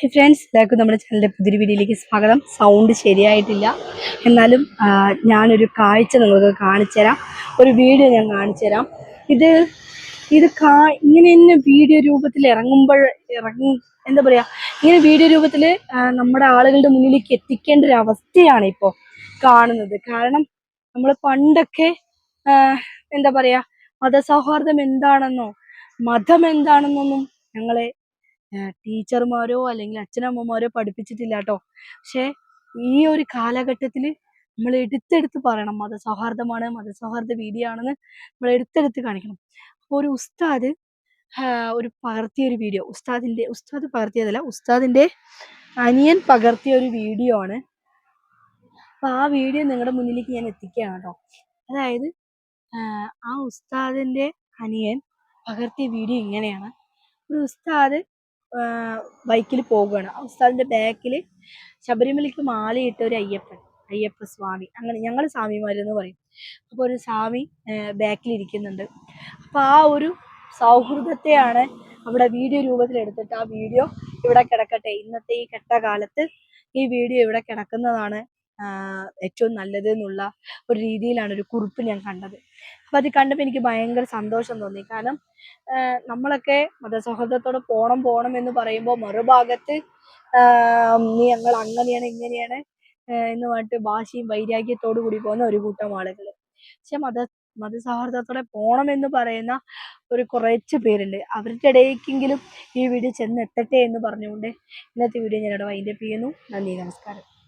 Hi friends എല്ലാവർക്കും നമ്മുടെ ചാനലിന്റെ പുതിയൊരു വീഡിയോയിലേക്ക് സ്വാഗതം. സൗണ്ട് ശരിയായിട്ടില്ല. എന്നാലും ഞാനൊരു കാഴ്ച നിങ്ങൾക്ക് കാണിച്ചുതരാം ഒരു വീഡിയോ ഞാൻ കാണിച്ചുതരാം ഇത് ഇത് കാ ഇങ്ങനെ തന്നെ വീഡിയോ രൂപത്തിൽ ഇറങ്ങുമ്പോൾ ഇറങ്ങി എന്താ പറയുക ഇങ്ങനെ വീഡിയോ രൂപത്തിൽ നമ്മുടെ ആളുകളുടെ മുന്നിലേക്ക് എത്തിക്കേണ്ട ഒരു അവസ്ഥയാണ് ഇപ്പോൾ കാണുന്നത്. കാരണം നമ്മൾ പണ്ടൊക്കെ എന്താ പറയുക മതസൗഹാർദ്ദം എന്താണെന്നോ മതം എന്താണെന്നൊന്നും ഞങ്ങളെ ടീച്ചർമാരോ അല്ലെങ്കിൽ അച്ഛനമ്മമാരോ പഠിപ്പിച്ചിട്ടില്ല കേട്ടോ പക്ഷേ ഈ ഒരു കാലഘട്ടത്തിൽ നമ്മൾ എടുത്തെടുത്ത് പറയണം. മതസൗഹാർദ്ദമാണ് മതസൗഹാർദ്ദ വീഡിയോ ആണെന്ന് നമ്മൾ എടുത്തെടുത്ത് കാണിക്കണം. അപ്പോൾ ഒരു ഉസ്താദ് ഒരു പകർത്തിയ ഒരു വീഡിയോ. ഉസ്താദിന്റെ ഉസ്താദ് പകർത്തിയതല്ല ഉസ്താദിന്റെ അനിയൻ പകർത്തിയ ഒരു വീഡിയോ ആണ്. അപ്പം ആ വീഡിയോ നിങ്ങളുടെ മുന്നിലേക്ക് ഞാൻ എത്തിക്കുകയാണ് കേട്ടോ അതായത് ആ, ഉസ്താദിന്റെ അനിയൻ പകർത്തിയ വീഡിയോ ഇങ്ങനെയാണ്. ഒരു ഉസ്താദ് ബൈക്കിൽ പോവുകയാണ്. ഉസ്താദിന്റെ ബാക്കിൽ ശബരിമലയ്ക്ക് മാലയിട്ട ഒരു അയ്യപ്പൻ അയ്യപ്പ സ്വാമി. അങ്ങനെ ഞങ്ങൾ സ്വാമിമാരെന്ന് പറയും. അപ്പോൾ ഒരു സ്വാമി ബാക്കിൽ ഇരിക്കുന്നുണ്ട്. അപ്പോൾ ആ ഒരു സൗഹൃദത്തെയാണ് അവിടെ വീഡിയോ രൂപത്തിൽ എടുത്തിട്ട് ആ വീഡിയോ ഇവിടെ കിടക്കട്ടെ. ഇന്നത്തെ ഈ ഘട്ടകാലത്ത് ഈ വീഡിയോ ഇവിടെ കിടക്കുന്നതാണ് ഏറ്റവും നല്ലത് എന്നുള്ള ഒരു രീതിയിലാണ് ഒരു കുറിപ്പ് ഞാൻ കണ്ടത്. അപ്പൊ അത് കണ്ടപ്പോൾ എനിക്ക് ഭയങ്കര സന്തോഷം തോന്നി. കാരണം നമ്മളൊക്കെ മതസൗഹൃദത്തോടെ പോണം പോണം എന്ന് പറയുമ്പോൾ മറുഭാഗത്ത് ഞങ്ങൾ അങ്ങനെയാണ് ഇങ്ങനെയാണ് എന്ന് പറഞ്ഞിട്ട് ഭാഷയും വൈരാഗ്യത്തോടു കൂടി പോകുന്ന ഒരു കൂട്ടം ആളുകൾ. പക്ഷെ മത മതസൗഹാർദ്ദത്തോടെ പോണം എന്ന് പറയുന്ന ഒരു കുറച്ച് പേരുണ്ട്. അവരുടെ ഇടയ്ക്കെങ്കിലും ഈ വീഡിയോ ചെന്നെത്തട്ടെ എന്ന് പറഞ്ഞുകൊണ്ട് ഇന്നത്തെ വീഡിയോ ഞാനിവിടെ വൈൻഡപ്പ് ചെയ്യുന്നു. നന്ദി നമസ്കാരം.